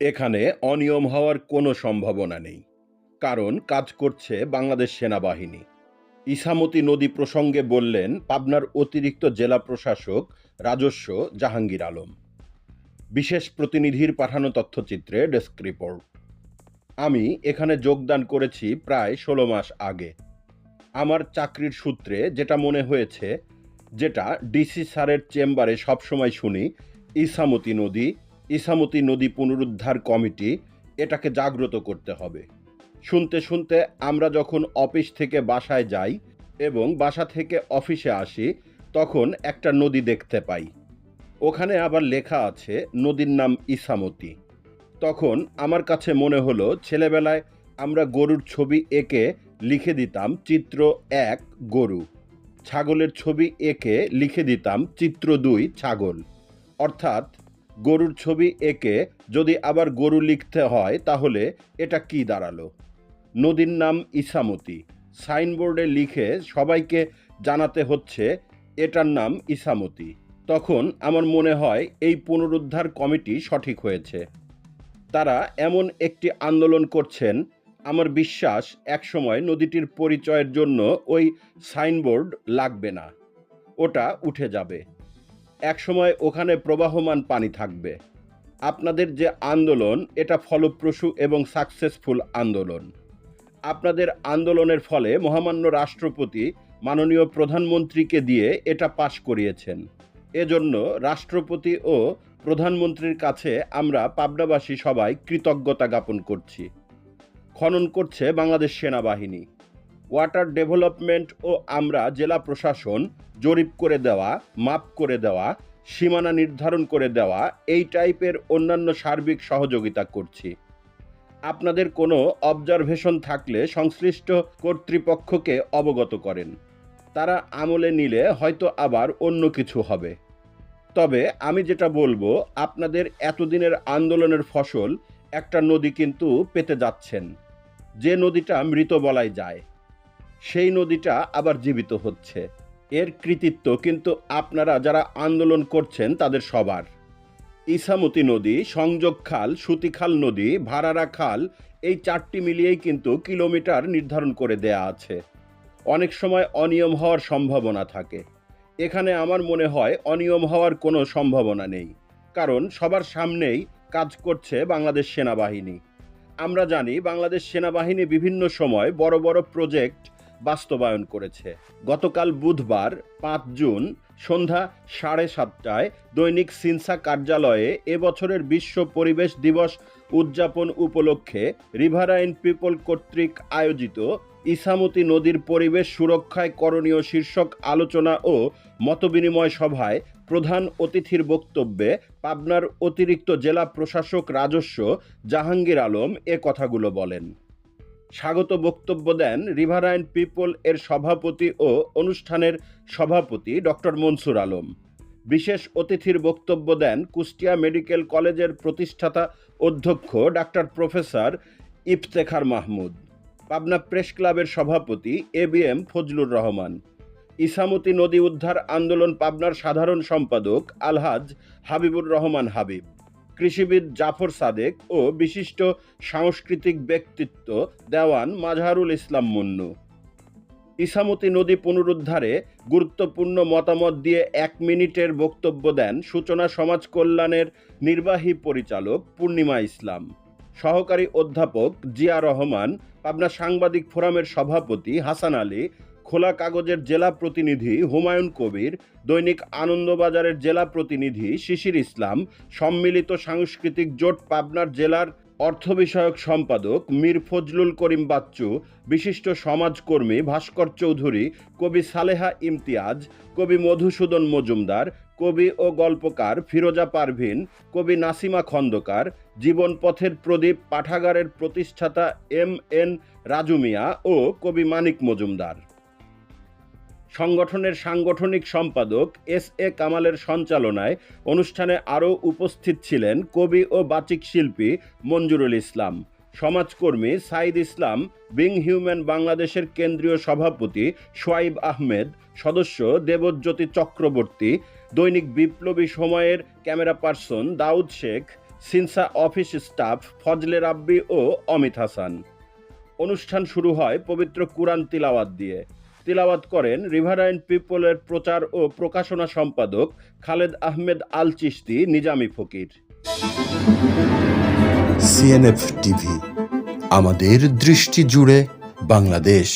এখানে অনিয়ম হওয়ার কোনো সম্ভাবনা নেই, কারণ কাজ করছে বাংলাদেশ সেনাবাহিনী। ইসামতি নদী প্রসঙ্গে বললেন পাবনার অতিরিক্ত জেলা প্রশাসক রাজস্ব জাহাঙ্গীর আলম। বিশেষ প্রতিনিধির পাঠানো তথ্যচিত্রে ডেস্ক রিপোর্ট। আমি এখানে যোগদান করেছি প্রায় ষোলো মাস আগে। আমার চাকরির সূত্রে যেটা মনে হয়েছে, যেটা ডিসি স্যারের চেম্বারে সবসময় শুনি, ইসামতি নদী ইসামতি নদী পুনরুদ্ধার কমিটি এটাকে জাগ্রত করতে হবে। শুনতে শুনতে আমরা যখন অফিস থেকে বাসায় যাই এবং বাসা থেকে অফিসে আসি, তখন একটা নদী দেখতে পাই। ওখানে আবার লেখা আছে, নদীর নাম ইসামতি। তখন আমার কাছে মনে হলো, ছেলেবেলায় আমরা গরুর ছবি এঁকে লিখে দিতাম, চিত্র এক, গরু। ছাগলের ছবি এঁকে লিখে দিতাম, চিত্র দুই, ছাগল। অর্থাৎ গরুর ছবি এঁকে যদি আবার গরু লিখতে হয়, তাহলে এটা কি দাঁড়াল? নদীর নাম ইসামতি। সাইনবোর্ডে লিখে সবাইকে জানাতে হচ্ছে, এটার নাম ইসামতি। তখন আমার মনে হয় এই পুনরুদ্ধার কমিটি সঠিক হয়েছে। তারা এমন একটি আন্দোলন করছেন, আমার বিশ্বাস একসময় নদীটির পরিচয়ের জন্য ওই সাইনবোর্ড লাগবে না। ওটা উঠে যাবে। একসময় ওখানে প্রবাহমান পানি থাকবে। আপনাদের যে আন্দোলন, এটা ফলপ্রসূ এবং সাকসেসফুল আন্দোলন। আপনাদের আন্দোলনের ফলে মহামান্য রাষ্ট্রপতি মাননীয় প্রধানমন্ত্রীকে দিয়ে এটা পাশ করিয়েছেন। এজন্য রাষ্ট্রপতি ও প্রধানমন্ত্রীর কাছে আমরা পাবনাবাসী সবাই কৃতজ্ঞতা জ্ঞাপন করছি। খনন করছে বাংলাদেশ সেনাবাহিনী। ওয়াটার ডেভেলপমেন্ট ও আমরা জেলা প্রশাসন জরিপ করে দেওয়া, মাপ করে দেওয়া, সীমানা নির্ধারণ করে দেওয়া, এই টাইপের অন্যান্য সার্বিক সহযোগিতা করছি। আপনাদের কোনো অবজারভেশন থাকলে সংশ্লিষ্ট কর্তৃপক্ষকে অবগত করেন। তারা আমলে নিলে হয়তো আবার অন্য কিছু হবে। তবে আমি যেটা বলব, আপনাদের এতদিনের আন্দোলনের ফসল একটা নদী কিন্তু পেতে যাচ্ছেন। যে নদীটা মৃত বলাই যায়। সেই নদীটা আবার জীবিত হচ্ছে। এর কৃতিত্ব কিন্তু আপনারা যারা আন্দোলন করছেন তাদের সবার। ইসামতি নদী, সংযোগ খাল সুতিখাল নদী ভাড়ারা খাল, এই চারটি মিলিয়েই কিন্তু কিলোমিটার নির্ধারণ করে দেয়া আছে। অনেক সময় অনিয়ম হওয়ার সম্ভাবনা থাকে। এখানে আমার মনে হয় অনিয়ম হওয়ার কোনো সম্ভাবনা নেই। কারণ সবার সামনেই কাজ করছে বাংলাদেশ সেনাবাহিনী। আমরা জানি বাংলাদেশ সেনাবাহিনী বিভিন্ন সময় বড় বড় প্রজেক্ট বাস্তবায়ন করেছে। গতকাল বুধবার, পাঁচ জুন, সন্ধ্যা সাড়ে সাতটায় দৈনিক সিনসা কার্যালয়ে এবছরের বিশ্ব পরিবেশ দিবস উদযাপন উপলক্ষে রিভারাইন পিপল কর্তৃক আয়োজিত ইসামতি নদীর পরিবেশ সুরক্ষায় করণীয় শীর্ষক আলোচনা ও মতবিনিময় সভায় প্রধান অতিথির বক্তব্যে পাবনার অতিরিক্ত জেলা প্রশাসক রাজস্ব জাহাঙ্গীর আলম এ কথাগুলো বলেন। স্বাগত বক্তব্য দেন রিভারাইন পিপল এর সভাপতি ও অনুষ্ঠানের সভাপতি ডক্টর মনসুর আলম। বিশেষ অতিথির বক্তব্য দেন কুষ্টিয়া মেডিকেল কলেজের প্রতিষ্ঠাতা অধ্যক্ষ doctor professor Iftekhar Mahmud, Pabna press ক্লাবের সভাপতি A B M Fazlur Rahman, Ichamati নদী উদ্ধার আন্দোলন পাবনার সাধারণ সম্পাদক আলহাজ হাবিবুর রহমান হাবিব। কৃষিবিদ জাফর সাদেক ও বিশিষ্ট সাংস্কৃতিক ব্যক্তিত্ব দেওয়ান মাজহারুল ইসলাম মুন্নু। ইসামতি নদী পুনরুদ্ধারে গুরুত্বপূর্ণ মতামত দিয়ে এক মিনিটের বক্তব্য দেন সূচনা সমাজ কল্যাণের নির্বাহী পরিচালক পূর্ণিমা ইসলাম। সহকারী অধ্যাপক জিয়া রহমান, পাবনা সাংবাদিক ফোরামের সভাপতি হাসান আলী খোলা কাগজের জেলা প্রতিনিধি হুমায়ুন কবির, দৈনিক আনন্দবাজারের জেলা প্রতিনিধি শিশির ইসলাম, সম্মিলিত সাংস্কৃতিক জোট পাবনার জেলার অর্থ বিষয়ক সম্পাদক মীর ফজলুল করিম বাচ্চু, বিশিষ্ট সমাজকর্মী ভাস্কর চৌধুরী, কবি সালেহা ইমতিয়াজ, কবি মধুসূদন মজুমদার, কবি ও গল্পকার ফিরোজা পারভিন, কবি নাসিমা খন্দকার জীবনপথের প্রদীপ পাঠাগারের প্রতিষ্ঠাতা এম এন রাজু মিয়া ও কবি মানিক মজুমদার। সংগঠনের সাংগঠনিক সম্পাদক এস এ কামালের সঞ্চালনায় অনুষ্ঠানে আরও উপস্থিত ছিলেন কবি ও বাচিক শিল্পী মঞ্জুরুল ইসলাম। সমাজকর্মী সাইদ ইসলাম, বিং হিউম্যান বাংলাদেশের কেন্দ্রীয় সভাপতি সোয়াইব আহমেদ, সদস্য দেবজ্যোতি চক্রবর্তী, দৈনিক বিপ্লবী সময়ের ক্যামেরা পার্সন দাউদ শেখ, সিনসা অফিস স্টাফ ফজলে রাব্বি ও অমিত হাসান। অনুষ্ঠান শুরু হয় পবিত্র কুরআন তিলাওয়াত দিয়ে। তিলাওয়াত করেন রিভারাইন পিপলের প্রচার ও প্রকাশনা সম্পাদক খালেদ আহমেদ আল চিস্তি নিজামি ফকির। সিএনএফ টিভি আমাদের দৃষ্টি জুড়ে বাংলাদেশ।